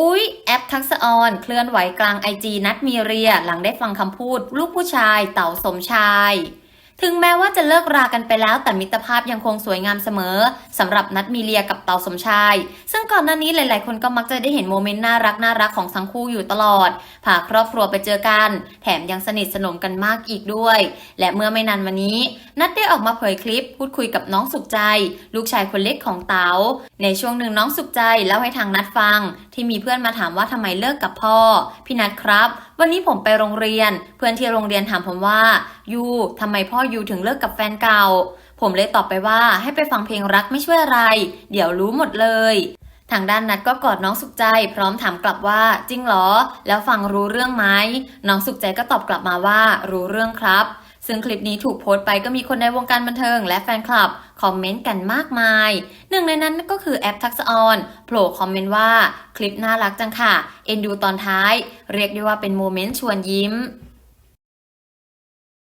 อุ๊ย แอปทักษออน เคลื่อนไหวกลางไอจีนัดมีเรีย หลังได้ฟังคำพูด ลูกผู้ชายเต่าสมชาย ถึงแม้ว่าจะเลิกรากันไปแล้วแต่มิตรภาพยังคงสวยงามเสมอสำหรับนัดมีเลียกับเต่าสมชาย ซึ่งก่อนหน้านี้หลาย ๆ คนก็มักจะได้เห็นโมเมนต์น่ารักน่ารักของทั้งคู่อยู่ตลอดพาครอบครัวไปเจอกัน แถมยังสนิทสนมกันมากอีกด้วย และเมื่อไม่นานมานี้ นัดได้ออกมาเผยคลิป พูดคุยกับน้องสุขใจ ลูกชายคนเล็กของเต๋าในช่วงหนึ่งน้องสุขใจเล่าให้ทางนัดฟัง ที่มีเพื่อนมาถามว่าทำไมเลิกกับพ่อพี่นัดครับ วันนี้ผมไปโรงเรียน เพื่อนที่โรงเรียนถามผมว่ายูทำไมพ่อยูถึงเลิกกับแฟนเก่า ผมเลยตอบไปว่าให้ไปฟังเพลงรักไม่ช่วยอะไร เดี๋ยวรู้หมดเลย ทางด้านนัดก็กอดน้องสุขใจ พร้อมถามกลับว่าจริงเหรอ แล้วฟังรู้เรื่องไหมน้องสุขใจก็ตอบกลับมาว่ารู้เรื่องครับซึ่งคลิปนี้ถูกโพสต์ไปก็มีคนในวงการบันเทิงและแฟนคลับ คอมเมนต์กันมากมาย หนึ่งในนั้นก็คือแอปทักษออนโผล่คอมเมนต์ว่า คลิปน่ารักจังค่ะ เอ็นดูตอนท้าย เรียกได้ว่าเป็นโมเมนต์ชวนยิ้ม